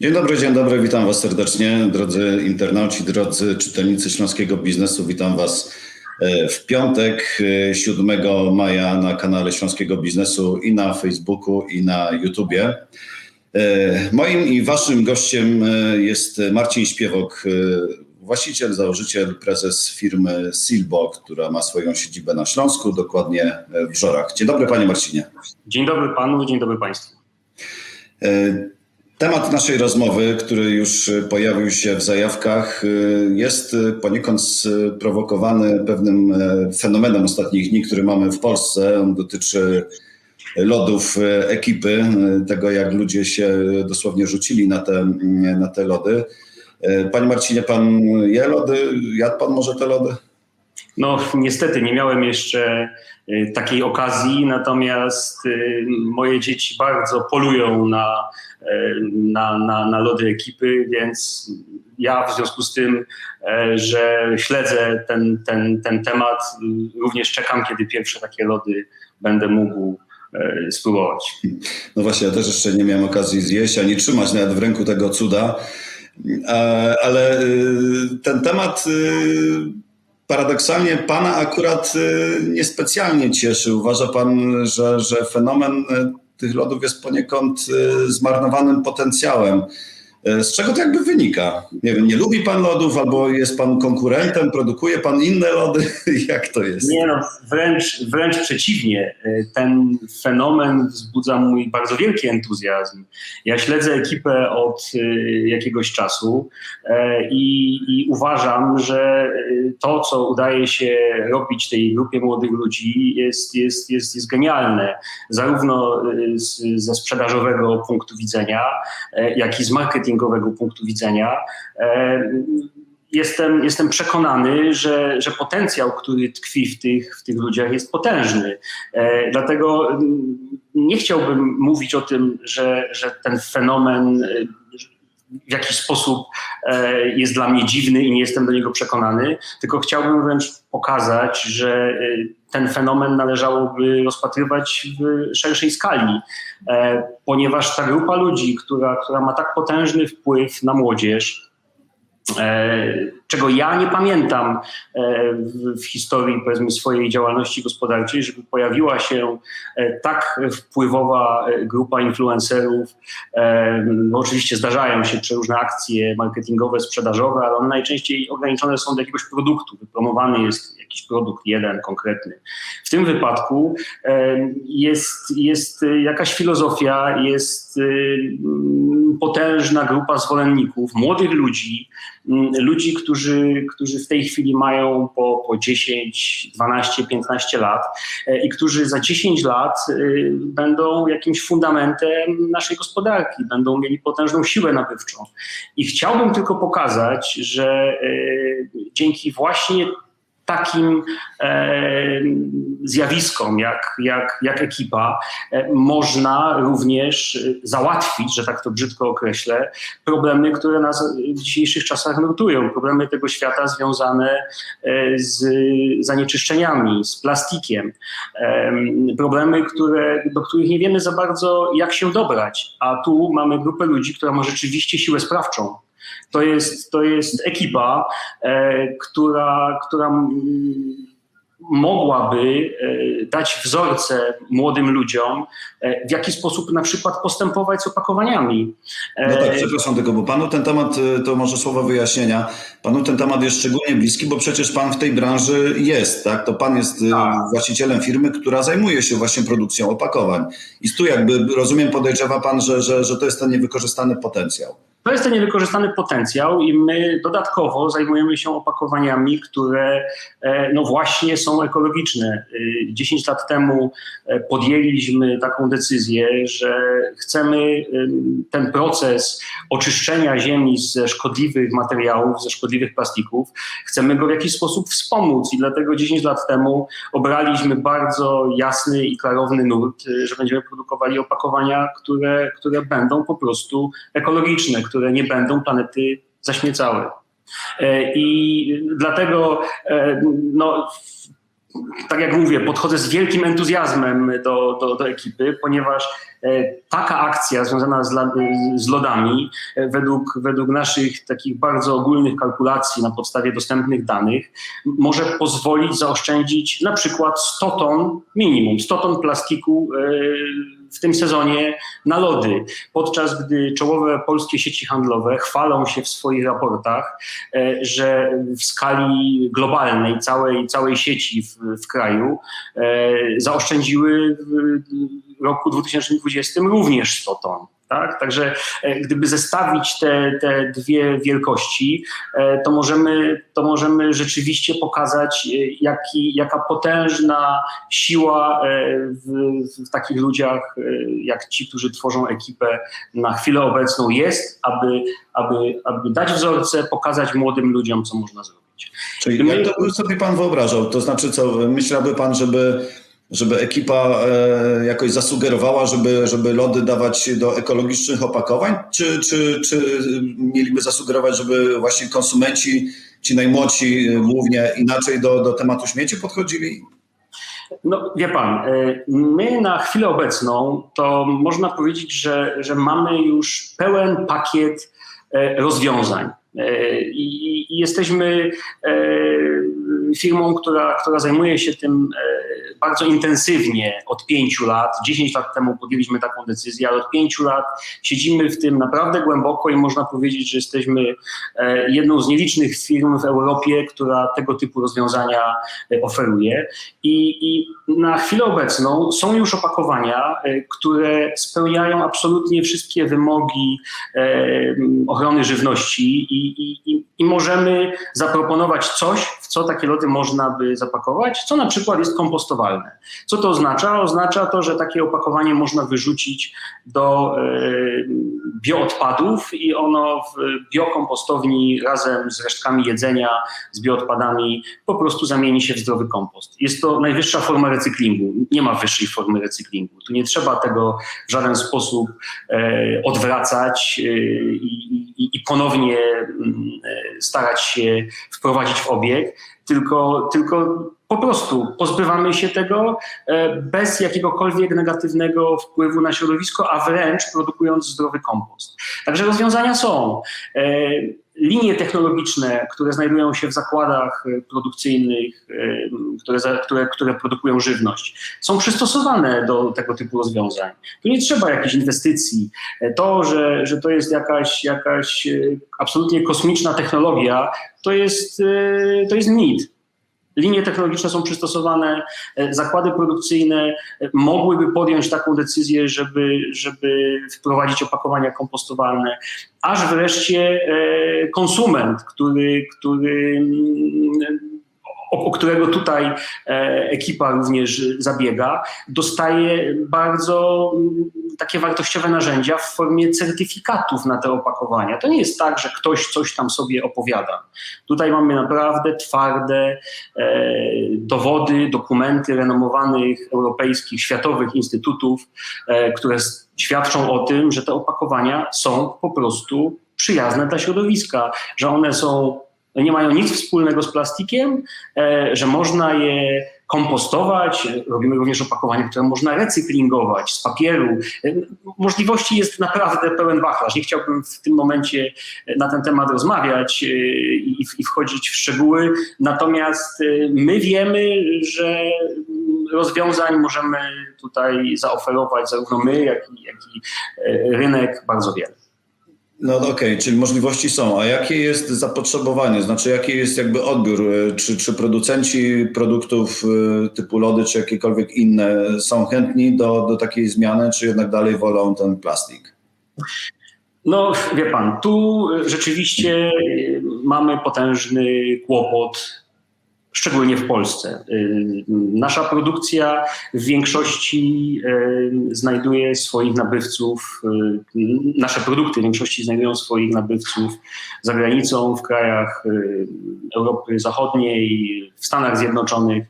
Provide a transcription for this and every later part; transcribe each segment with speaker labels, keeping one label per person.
Speaker 1: Dzień dobry, dzień dobry, witam Was serdecznie, drodzy internauci, drodzy czytelnicy śląskiego biznesu. Witam Was e, w piątek, e, 7 maja na kanale Śląskiego Biznesu i na Facebooku, i na YouTubie. E, Moim i Waszym gościem e, jest Marcin Śpiewok, e, właściciel, założyciel, prezes firmy Silbo, która ma swoją siedzibę na Śląsku, dokładnie w Żorach. Dzień dobry, Panie Marcinie.
Speaker 2: Dzień dobry panu, dzień dobry państwu.
Speaker 1: Temat naszej rozmowy, który już pojawił się w zajawkach, e, jest poniekąd sprowokowany pewnym e, fenomenem ostatnich dni, który mamy w Polsce. On dotyczy lodów e, ekipy, e, tego jak ludzie się dosłownie rzucili na te, na te lody. Panie Marcinie, pan je lody? Jadł pan może te lody?
Speaker 2: No niestety nie miałem jeszcze y, takiej okazji, natomiast y, moje dzieci bardzo polują na, y, na, na, na lody ekipy, więc ja w związku z tym, e, że śledzę ten, ten, ten temat, również czekam, kiedy pierwsze takie lody będę mógł e, spróbować.
Speaker 1: No właśnie, ja też jeszcze nie miałem okazji zjeść, ani trzymać nawet w ręku tego cuda. E, Ale ten temat paradoksalnie pana akurat y, niespecjalnie cieszy. Uważa pan, że, że fenomen y, tych lodów jest poniekąd y, zmarnowanym potencjałem. Y, Z czego to jakby wynika? Nie wiem, nie lubi pan lodów, albo jest pan konkurentem, produkuje pan inne lody? Jak to jest?
Speaker 2: Nie no, wręcz, wręcz przeciwnie. E, Ten fenomen wzbudza mój bardzo wielki entuzjazm. Ja śledzę ekipę od e, jakiegoś czasu e, i, i uważam, że e, to, co udaje się robić tej grupie młodych ludzi jest, jest, jest, jest genialne. Zarówno e, z, ze sprzedażowego punktu widzenia, e, jak i z punktu widzenia. E, jestem, jestem przekonany, że, że potencjał, który tkwi w tych, w tych ludziach, jest potężny. E, dlatego mm, nie chciałbym mówić o tym, że, że ten fenomen e, w jakiś sposób jest dla mnie dziwny i nie jestem do niego przekonany, tylko chciałbym wręcz pokazać, że ten fenomen należałoby rozpatrywać w szerszej skali, e, ponieważ ta grupa ludzi, która, która ma tak potężny wpływ na młodzież, czego ja nie pamiętam e, w, historii powiedzmy swojej działalności gospodarczej, żeby pojawiła się e, tak wpływowa e, grupa influencerów. E, no oczywiście zdarzają się przeróżne akcje marketingowe, sprzedażowe, ale one najczęściej ograniczone są do jakiegoś produktu. Wypromowany jest jakiś produkt jeden konkretny. W tym wypadku e, jest, jest e, jakaś filozofia, jest e, mm, potężna grupa zwolenników, młodych ludzi, ludzi, którzy, którzy w tej chwili mają po, po 10, 12, 15 lat e, i którzy za 10 lat e, będą jakimś fundamentem naszej gospodarki, będą mieli potężną siłę nabywczą. I chciałbym tylko pokazać, że e, dzięki właśnie takim e, zjawiskom jak, jak, jak ekipa e, można również e, załatwić, że tak to brzydko określę, problemy, które nas w dzisiejszych czasach nurtują. Problemy tego świata związane z zanieczyszczeniami, z plastikiem. Em, Problemy, które, do których nie wiemy za bardzo, jak się dobrać. A tu mamy grupę ludzi, która ma rzeczywiście siłę sprawczą. To jest, to jest ekipa, e, która, która mogłaby e, dać wzorce młodym ludziom, e, w jaki sposób na przykład postępować z opakowaniami.
Speaker 1: No tak, przepraszam tego, bo panu ten temat, to może słowo wyjaśnienia, panu ten temat jest szczególnie bliski, bo przecież pan w tej branży jest, tak? To pan jest
Speaker 2: Tak.
Speaker 1: właścicielem firmy, która zajmuje się właśnie produkcją opakowań. I tu jakby, rozumiem, podejrzewa pan, że, że, że to jest ten niewykorzystany potencjał.
Speaker 2: To jest ten niewykorzystany potencjał i my dodatkowo zajmujemy się opakowaniami, które e, no właśnie są ekologiczne. Y, 10 lat temu e, podjęliśmy taką decyzję, że chcemy ten proces oczyszczenia ziemi ze szkodliwych materiałów, ze szkodliwych plastików, chcemy go w jakiś sposób wspomóc i dlatego 10 lat temu obraliśmy bardzo jasny i klarowny nurt, że będziemy produkowali opakowania, które, które będą po prostu ekologiczne, które nie będą planety zaśmiecały. E, I dlatego e, no, tak jak mówię, podchodzę z wielkim entuzjazmem do, do, do ekipy, ponieważ e, taka akcja związana z, z lodami, według, według naszych takich bardzo ogólnych kalkulacji na podstawie dostępnych danych, może pozwolić zaoszczędzić na przykład 100 ton minimum, 100 ton plastiku e, w tym sezonie na lody, podczas gdy czołowe polskie sieci handlowe chwalą się w swoich raportach, e, że w skali globalnej całej, całej sieci w, w kraju e, zaoszczędziły w roku 2020 również 100 ton. Tak? Także e, gdyby zestawić te, te dwie wielkości, e, to możemy, to możemy rzeczywiście pokazać, e, jaki, jaka potężna siła w, w takich ludziach, jak ci, którzy tworzą ekipę na chwilę obecną jest, aby, aby, aby dać wzorce, pokazać młodym ludziom, co można zrobić.
Speaker 1: Czyli jak to by sobie pan wyobrażał? To znaczy co, myślałby pan, żeby, żeby ekipa e, jakoś zasugerowała, żeby, żeby lody dawać do ekologicznych opakowań? Czy, czy, czy mieliby zasugerować, żeby właśnie konsumenci, ci najmłodsi e, głównie inaczej do, do tematu śmieci podchodzili?
Speaker 2: No wie pan, y, my na chwilę obecną to można powiedzieć, że, że mamy już pełen pakiet e, rozwiązań. E, I, i jesteśmy e, firmą, która, która zajmuje się tym e, bardzo intensywnie od pięciu lat. 10 lat temu podjęliśmy taką decyzję, ale od pięciu lat siedzimy w tym naprawdę głęboko i można powiedzieć, że jesteśmy e, jedną z nielicznych firm w Europie, która tego typu rozwiązania e, oferuje. I, I na chwilę obecną są już opakowania, które spełniają absolutnie wszystkie wymogi ochrony żywności i, i, i, możemy zaproponować coś, w co takie można by zapakować, co na przykład jest kompostowalne. Co to oznacza? Oznacza to, że takie opakowanie można wyrzucić do e, bioodpadów i ono w biokompostowni razem z resztkami jedzenia, z bioodpadami po prostu zamieni się w zdrowy kompost. Jest to najwyższa forma recyklingu. Nie ma wyższej formy recyklingu. Tu nie trzeba tego w żaden sposób e, odwracać e, i, i, i ponownie mm, e, starać się wprowadzić w obieg, tylko, tylko po prostu pozbywamy się tego e, bez jakiegokolwiek negatywnego wpływu na środowisko, a wręcz produkując zdrowy kompost. Także rozwiązania są. Linie technologiczne, które znajdują się w zakładach e, produkcyjnych, e, które, które, które produkują żywność, są przystosowane do tego typu rozwiązań. Tu nie trzeba jakichś inwestycji. E, To, że, że to jest jakaś, jakaś e, absolutnie kosmiczna technologia, to jest, to jest mit. Linie technologiczne są przystosowane, e, zakłady produkcyjne e, mogłyby podjąć taką decyzję, żeby, żeby wprowadzić opakowania kompostowalne, aż wreszcie e, konsument, który, który mm, o, o którego tutaj e, ekipa również zabiega, dostaje bardzo mm, takie wartościowe narzędzia w formie certyfikatów na te opakowania. To nie jest tak, że ktoś coś tam sobie opowiada. Tutaj mamy naprawdę twarde e, dowody, dokumenty renomowanych europejskich, światowych instytutów, e, które świadczą o tym, że te opakowania są po prostu przyjazne dla środowiska, że one są nie mają nic wspólnego z plastikiem, e, że można je kompostować. Robimy również opakowania, które można recyklingować z papieru. E, Możliwości jest naprawdę pełen wachlarz. Nie chciałbym w tym momencie na ten temat rozmawiać e, i, wchodzić w szczegóły. Natomiast my wiemy, że rozwiązań możemy tutaj zaoferować zarówno my, jak i, jak i rynek bardzo wiele.
Speaker 1: No okej, czyli możliwości są. A jakie jest zapotrzebowanie? Znaczy, jaki jest jakby odbiór? E, Czy, czy producenci produktów e, typu lody, czy jakiekolwiek inne są chętni do, do takiej zmiany, czy jednak dalej wolą ten plastik?
Speaker 2: No, wie pan, tu rzeczywiście y, mamy potężny kłopot, szczególnie w Polsce. Y, Nasza produkcja w większości y, znajduje swoich nabywców, y, nasze produkty w większości znajdują swoich nabywców za granicą, w krajach Europy Zachodniej, w Stanach Zjednoczonych.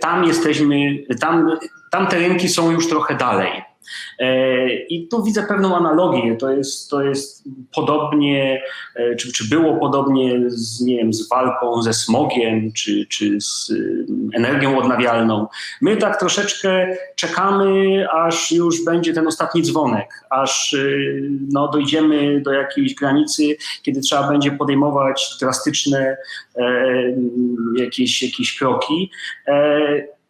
Speaker 2: Tam jesteśmy, tam, tam te rynki są już trochę dalej. I tu widzę pewną analogię. To jest, to jest podobnie, czy, czy było podobnie z, nie wiem, z walką ze smogiem, czy, czy z energią odnawialną. My tak troszeczkę czekamy, aż już będzie ten ostatni dzwonek, aż no, dojdziemy do jakiejś granicy, kiedy trzeba będzie podejmować drastyczne e, jakieś, jakieś kroki. E,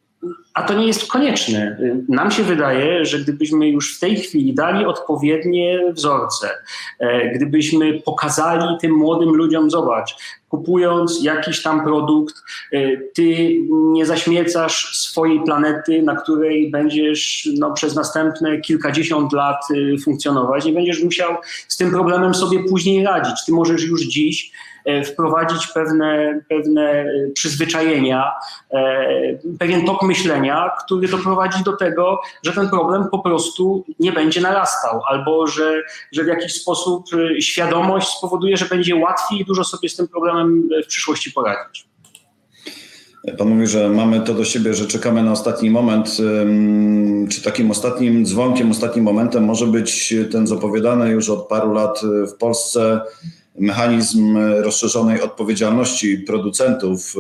Speaker 2: a to nie jest konieczne. Nam się wydaje, że gdybyśmy już w tej chwili dali odpowiednie wzorce, e, gdybyśmy pokazali tym młodym ludziom, zobacz, kupując jakiś tam produkt, e, ty nie zaśmiecasz swojej planety, na której będziesz no, przez następne kilkadziesiąt lat e, funkcjonować, nie będziesz musiał z tym problemem sobie później radzić. Ty możesz już dziś wprowadzić pewne, pewne przyzwyczajenia, pewien tok myślenia, który doprowadzi do tego, że ten problem po prostu nie będzie narastał, albo że, że w jakiś sposób świadomość spowoduje, że będzie łatwiej dużo sobie z tym problemem w przyszłości poradzić.
Speaker 1: Pan mówi, że mamy to do siebie, że czekamy na ostatni moment. Czy takim ostatnim dzwonkiem, ostatnim momentem może być ten zapowiadany już od paru lat w Polsce mechanizm rozszerzonej odpowiedzialności producentów.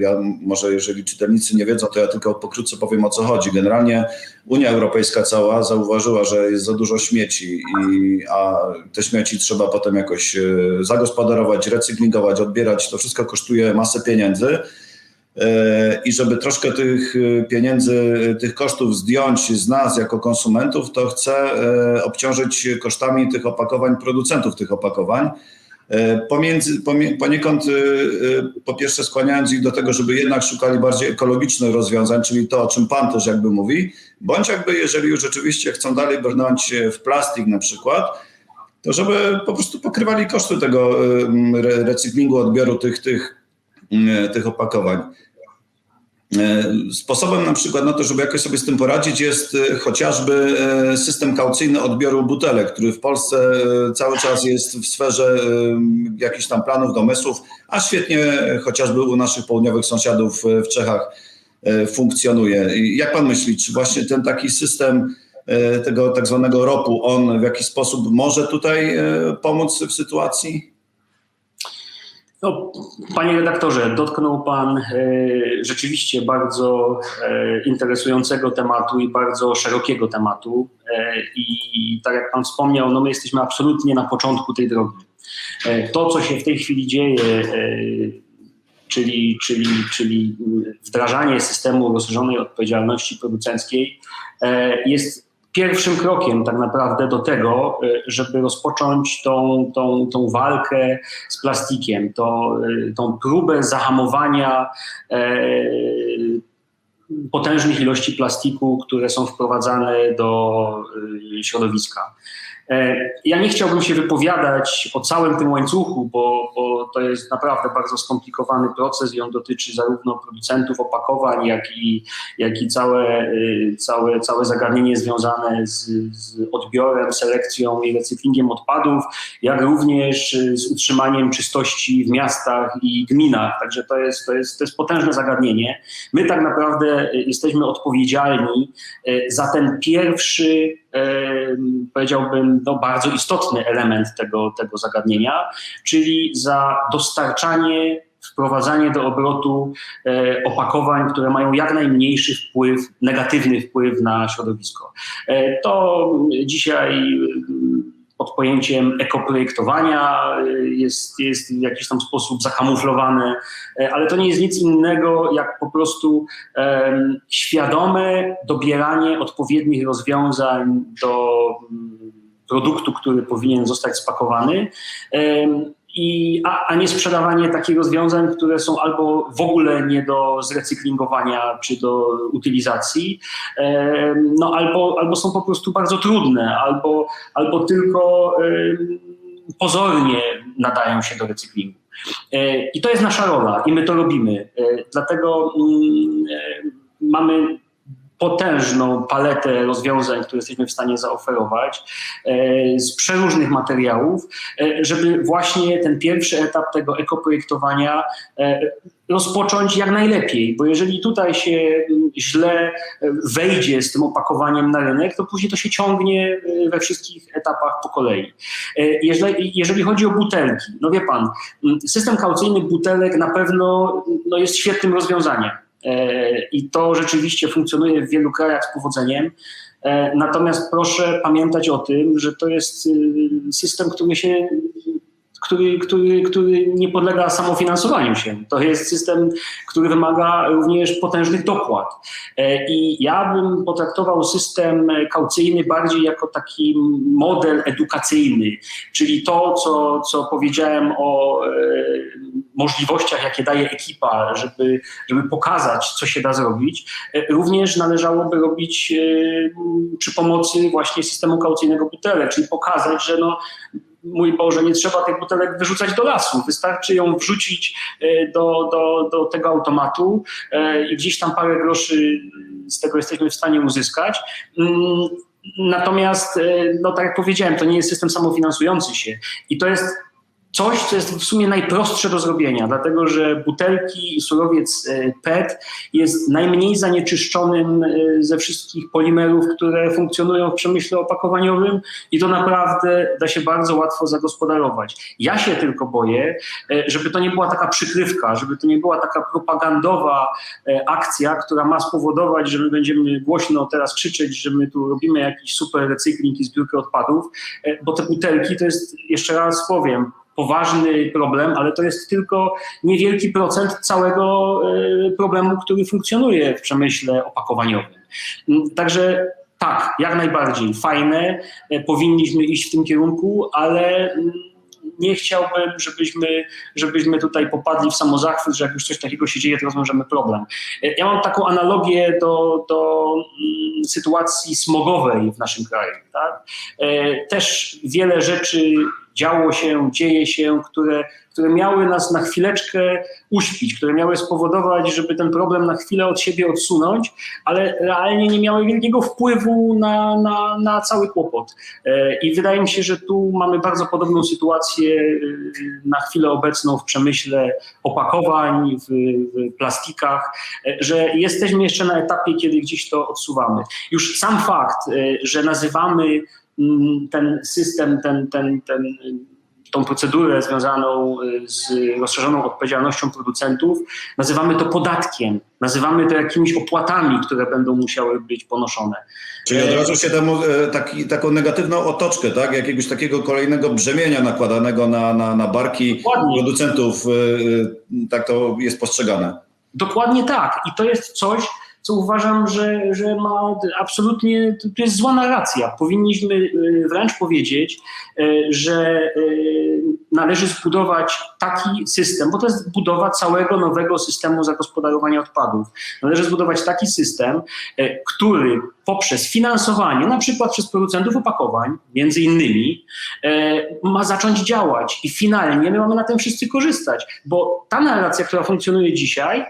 Speaker 1: Ja może jeżeli czytelnicy nie wiedzą, to ja tylko pokrótce powiem o co chodzi. Generalnie Unia Europejska cała zauważyła, że jest za dużo śmieci, i, a te śmieci trzeba potem jakoś zagospodarować, recyklingować, odbierać. To wszystko kosztuje masę pieniędzy. I żeby troszkę tych pieniędzy, tych kosztów zdjąć z nas jako konsumentów, to chcę obciążyć kosztami tych opakowań producentów tych opakowań. Pomiędzy, poniekąd po pierwsze skłaniając ich do tego, żeby jednak szukali bardziej ekologicznych rozwiązań, czyli to, o czym Pan też jakby mówi, bądź jakby jeżeli już rzeczywiście chcą dalej brnąć w plastik na przykład, to żeby po prostu pokrywali koszty tego recyklingu, odbioru tych, tych, tych opakowań. Sposobem na przykład na to, żeby jakoś sobie z tym poradzić jest chociażby system kaucyjny odbioru butelek, który w Polsce cały czas jest w sferze jakichś tam planów, domysłów, a świetnie chociażby u naszych południowych sąsiadów w Czechach funkcjonuje. Jak pan myśli, czy właśnie ten taki system tego tak zwanego ropu, on w jakiś sposób może tutaj pomóc w sytuacji?
Speaker 2: No, panie redaktorze, dotknął Pan e, rzeczywiście bardzo e, interesującego tematu i bardzo szerokiego tematu. E, I tak jak Pan wspomniał, no my jesteśmy absolutnie na początku tej drogi. To, co się w tej chwili dzieje, czyli, czyli, czyli wdrażanie systemu rozszerzonej odpowiedzialności producenckiej, jest pierwszym krokiem tak naprawdę do tego, żeby rozpocząć tą, tą, tą walkę z plastikiem, to, tą próbę zahamowania e, potężnych ilości plastiku, które są wprowadzane do środowiska. Ja nie chciałbym się wypowiadać o całym tym łańcuchu, bo, bo, to jest naprawdę bardzo skomplikowany proces i on dotyczy zarówno producentów opakowań, jak i, jak i całe, całe, całe zagadnienie związane z, z odbiorem, selekcją i recyklingiem odpadów, jak również z utrzymaniem czystości w miastach i gminach. Także to jest, to jest, to jest potężne zagadnienie. My tak naprawdę jesteśmy odpowiedzialni za ten pierwszy powiedziałbym, no, bardzo istotny element tego, tego zagadnienia, czyli za dostarczanie, wprowadzanie do obrotu e, opakowań, które mają jak najmniejszy wpływ, negatywny wpływ na środowisko. E, to dzisiaj pod pojęciem ekoprojektowania jest, jest w jakiś tam sposób zakamuflowane, ale to nie jest nic innego jak po prostu um, świadome dobieranie odpowiednich rozwiązań do um, produktu, który powinien zostać spakowany. Um, i, a, a, nie sprzedawanie takich rozwiązań, które są albo w ogóle nie do zrecyklingowania czy do utylizacji, e, no albo, albo są po prostu bardzo trudne, albo, albo tylko e, pozornie nadają się do recyklingu. E, I to jest nasza rola i my to robimy. Dlatego mm, mamy potężną paletę rozwiązań, które jesteśmy w stanie zaoferować e, z przeróżnych materiałów, e, żeby właśnie ten pierwszy etap tego ekoprojektowania e, rozpocząć jak najlepiej, bo jeżeli tutaj się źle wejdzie z tym opakowaniem na rynek, to później to się ciągnie we wszystkich etapach po kolei. Jeżeli, jeżeli chodzi o butelki, no wie pan, system kaucyjny butelek na pewno no jest świetnym rozwiązaniem i to rzeczywiście funkcjonuje w wielu krajach z powodzeniem. Natomiast proszę pamiętać o tym, że to jest system, który się który, który, który nie podlega samofinansowaniu się. To jest system, który wymaga również potężnych dopłat. I ja bym potraktował system kaucyjny bardziej jako taki model edukacyjny, czyli to, co, co powiedziałem o możliwościach, jakie daje ekipa, żeby, żeby pokazać, co się da zrobić, również należałoby robić przy pomocy właśnie systemu kaucyjnego butelek, czyli pokazać, że no, mój Boże, nie trzeba tych butelek wyrzucać do lasu. Wystarczy ją wrzucić do, do, do tego automatu i gdzieś tam parę groszy z tego jesteśmy w stanie uzyskać. Natomiast, no tak jak powiedziałem, to nie jest system samofinansujący się i to jest coś, co jest w sumie najprostsze do zrobienia, dlatego że butelki i surowiec PET jest najmniej zanieczyszczonym ze wszystkich polimerów, które funkcjonują w przemyśle opakowaniowym i to naprawdę da się bardzo łatwo zagospodarować. Ja się tylko boję, żeby to nie była taka przykrywka, żeby to nie była taka propagandowa akcja, która ma spowodować, że my będziemy głośno teraz krzyczeć, że my tu robimy jakiś super recykling i zbiórkę odpadów, bo te butelki to jest, jeszcze raz powiem, poważny problem, ale to jest tylko niewielki procent całego problemu, który funkcjonuje w przemyśle opakowaniowym. Także tak, jak najbardziej fajne, powinniśmy iść w tym kierunku, ale nie chciałbym, żebyśmy, żebyśmy tutaj popadli w samozachwyt, że jak już coś takiego się dzieje, to rozwiążemy problem. Ja mam taką analogię do, do sytuacji smogowej w naszym kraju. Tak? Też wiele rzeczy działo się, dzieje się, które, które miały nas na chwileczkę uśpić, które miały spowodować, żeby ten problem na chwilę od siebie odsunąć, ale realnie nie miały wielkiego wpływu na, na, na cały kłopot. I wydaje mi się, że tu mamy bardzo podobną sytuację na chwilę obecną w przemyśle opakowań, w, w plastikach, że jesteśmy jeszcze na etapie, kiedy gdzieś to odsuwamy. Już sam fakt, że nazywamy ten system, ten, ten, ten, tą procedurę związaną z rozszerzoną odpowiedzialnością producentów, nazywamy to podatkiem, nazywamy to jakimiś opłatami, które będą musiały być ponoszone.
Speaker 1: Czyli od razu się temu taki, taką negatywną otoczkę, tak? jakiegoś takiego kolejnego brzemienia nakładanego na, na, na barki Dokładnie. producentów, tak to jest postrzegane.
Speaker 2: Dokładnie tak. I to jest coś, co uważam, że, że ma absolutnie, to jest zła narracja. Powinniśmy wręcz powiedzieć, że należy zbudować taki system, bo to jest budowa całego nowego systemu zagospodarowania odpadów. Należy zbudować taki system, który poprzez finansowanie, na przykład przez producentów opakowań, między innymi, ma zacząć działać i finalnie my mamy na tym wszyscy korzystać, bo ta narracja, która funkcjonuje dzisiaj,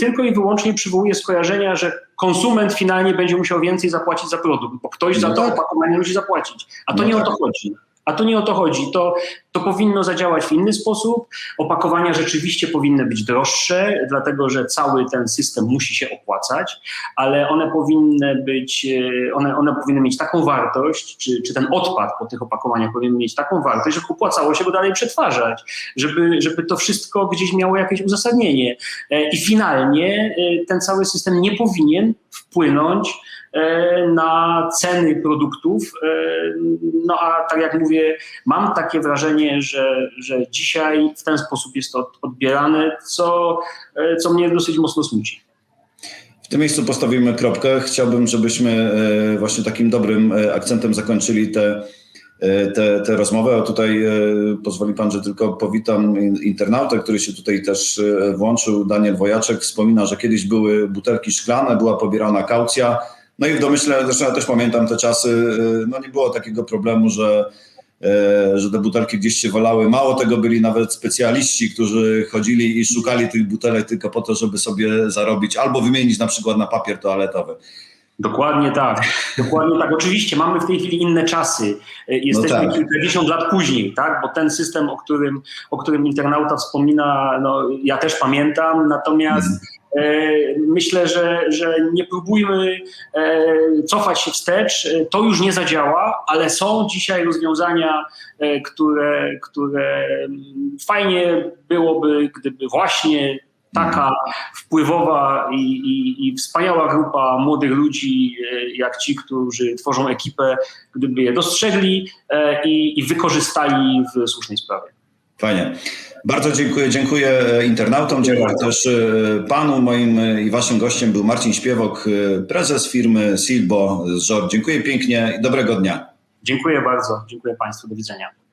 Speaker 2: tylko i wyłącznie przywołuje skojarzenia, że konsument finalnie będzie musiał więcej zapłacić za produkt, bo ktoś za to opakowanie musi zapłacić, a to
Speaker 1: No
Speaker 2: nie o
Speaker 1: tak.
Speaker 2: to chodzi. A to nie o to chodzi. To, to powinno zadziałać w inny sposób. Opakowania rzeczywiście powinny być droższe, dlatego że cały ten system musi się opłacać, ale one powinny być, e, one, one powinny mieć taką wartość, czy, czy ten odpad po tych opakowaniach powinien mieć taką wartość, żeby opłacało się go dalej przetwarzać, żeby, żeby to wszystko gdzieś miało jakieś uzasadnienie. E, I finalnie e, ten cały system nie powinien wpłynąć na ceny produktów. No a tak jak mówię, mam takie wrażenie, że, że dzisiaj w ten sposób jest to odbierane, co, co mnie dosyć mocno smuci.
Speaker 1: W tym miejscu postawimy kropkę. Chciałbym, żebyśmy właśnie takim dobrym akcentem zakończyli tę te, te rozmowę. A tutaj pozwoli pan, że tylko powitam internautę, który się tutaj też włączył. Daniel Wojaczek wspomina, że kiedyś były butelki szklane, była pobierana kaucja. No i w domyśle, zresztą ja też pamiętam te czasy, no nie było takiego problemu, że e, że te butelki gdzieś się walały. Mało tego, byli nawet specjaliści, którzy chodzili i szukali tych butelek tylko po to, żeby sobie zarobić albo wymienić na przykład na papier toaletowy.
Speaker 2: Dokładnie tak. Dokładnie tak. Oczywiście mamy w tej chwili inne czasy. E, Jesteśmy
Speaker 1: tak.
Speaker 2: kilkadziesiąt lat później, tak? Bo ten system, o którym, o którym internauta wspomina, no, ja też pamiętam, natomiast e, myślę, że, że nie próbujmy e, cofać się wstecz. E, To już nie zadziała, ale są dzisiaj rozwiązania, e, które, które mm, fajnie byłoby, gdyby właśnie taka wpływowa i, i, i wspaniała grupa młodych ludzi, e, jak ci, którzy tworzą ekipę, gdyby je dostrzegli e, i, i wykorzystali w słusznej sprawie.
Speaker 1: Fajnie. Bardzo dziękuję. Dziękuję e, internautom, dziękuję też panu. Moim i waszym gościem był Marcin Śpiewok, prezes firmy Silbo z Żor. Dziękuję pięknie i dobrego dnia.
Speaker 2: Dziękuję bardzo. Dziękuję Państwu. Do widzenia.